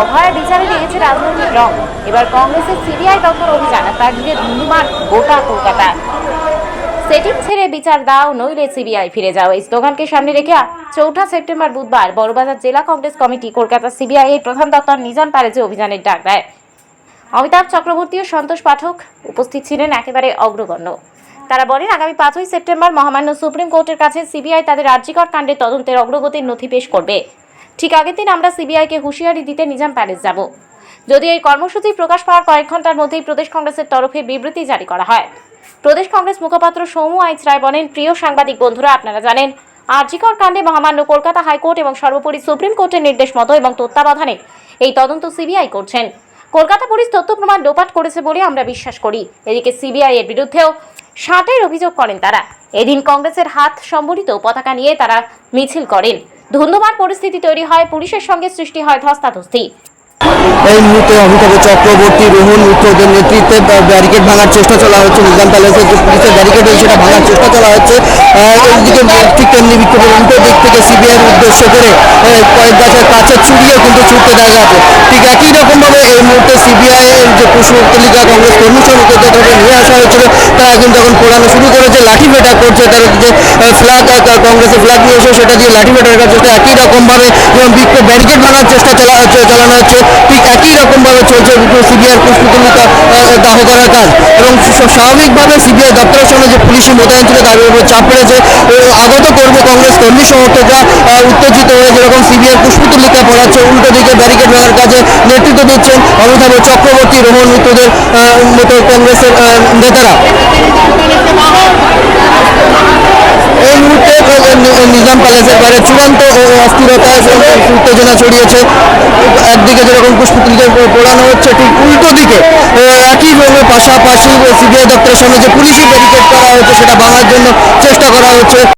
অভয় বিচারে দিয়েছে রাজনৈতিক রং। এবার কংগ্রেসের সিবিআই দপ্তর অভিযান, তার ঘিরে ধুমধুমার গোটা কলকাতা। সেটিং ছেড়ে বিচার দাও, নইলে সিবিআই ফিরে যাও। এই স্লোগানকে সামনে রেখে চৌঠা সেপ্টেম্বর বুধবার বড়বাজার জেলা কংগ্রেস কমিটি কলকাতা সিবিআই এর প্রধান দপ্তর নিজাম প্যালেজে অভিযানের ডাক দেয়। অমিতাভ চক্রবর্তী ও সন্তোষ পাঠক উপস্থিত ছিলেন একেবারে অগ্রগণ্য। তারা বলেন, আগামী পাঁচই সেপ্টেম্বর মহামান্য সুপ্রিম কোর্টের কাছে সিবিআই তাদের রাজ্যিকর কাণ্ডে তদন্তের অগ্রগতির নথি পেশ করবে। ঠিক আগের দিন আমরা সিবিআইকে হুঁশিয়ারি দিতে নিজাম প্যালেস যাব। যদি এই কর্মসূচি প্রকাশ পাওয়ার কয়েক ঘণ্টার মধ্যেই প্রদেশ কংগ্রেসের তরফে বিবৃতি জারি করা হয়। প্রদেশ কংগ্রেস মুখপাত্র সৌম্য আইচ রায় বলেন, প্রিয় সাংবাদিক বন্ধুরা, আপনারা জানেন, আরজিকর কাণ্ডে মহামান্য কলকাতা হাইকোর্ট এবং সর্বোপরি সুপ্রিম কোর্টের নির্দেশ মতো এবং তত্ত্বাবধানে এই তদন্ত সিবিআই করছেন। কলকাতা পুলিশ তথ্য প্রমাণ লোপাট করেছে বলে আমরা বিশ্বাস করি। এদিকে সিবিআই এর বিরুদ্ধেও ষাটের অভিযোগ করেন তারা। এদিন কংগ্রেসের হাত সম্বলিত পতাকা নিয়ে তারা মিছিল করেন। ধুন্ধুমার পরিস্থিতি তৈরি হয়, পুলিশের সঙ্গে সৃষ্টি হয় ধস্তাধস্তি। এই মুহূর্তে অমিতাভ চক্রবর্তী, রোহন মিত্রদের নেতৃত্বে ব্যারিকেড ভাঙার চেষ্টা চলা হচ্ছে, নিজাম প্যালেসের যে পুলিশের ব্যারিকেড রয়েছে, সেটা ভাঙার চেষ্টা চলা হচ্ছে। এইদিকে ঠিক তেমনি বিক্ষোভের উল্টো দিক থেকে সিবিআইয়ের উদ্দেশ্য করে কয়েক গাছের কাছের চুরিও কিন্তু ছুটতে দেখা যাচ্ছে। ঠিক একই রকমভাবে এই মুহূর্তে সিবিআই এর যে কুশপুত্তলিকা কংগ্রেস কর্মী সমিতির যাদেরকে নিয়ে আসা হয়েছিল তারা কিন্তু এখন পোড়ানো শুরু লাঠি পেটা করছে, তারা যে ফ্ল্যাগ কংগ্রেসের ফ্ল্যাগ নিয়ে সেটা দিয়ে লাঠি পেটার চেষ্টা একই রকমভাবে যেমন বিক্ষোভ ব্যারিকেড ভাঙার চেষ্টা চালা চালানো হচ্ছে, ঠিক একই রকমভাবে চলছে সিবিআই কুশপুতলিকা দাহ করার কাজ। এবং স্বাভাবিকভাবে সিবিআই দপ্তরের সামনে যে পুলিশি মোতায়েন ছিল তাদের উপর চাপ পড়েছে আগত কর্মী কংগ্রেস কর্মী সমর্থকরা উত্তেজিত হয়ে যেরকম সিবিআই পুষ্পতুলিকা পড়াচ্ছে, উল্টো দিকে ব্যারিকেড ভাঙার কাজে নেতৃত্ব দিচ্ছেন অমিতাভ চক্রবর্তী রোহন মিত্রদের মতো কংগ্রেসের নেতারা। এই মুহূর্তে নিজাম প্যালেসের বাইরে চূড়ান্ত অস্থিরতা উত্তেজনা ছড়িয়েছে। একদিকে যেরকম পুষ্পতুলিকা পোড়ানো হচ্ছে ঠিক উল্টো দিকে আহ, একই রঙের পাশাপাশি সিবিআই দপ্তরের সামনে যে পুলিশি ব্যারিকেড করা হয়েছে সেটা ভাঙার জন্য চেষ্টা করা হচ্ছে।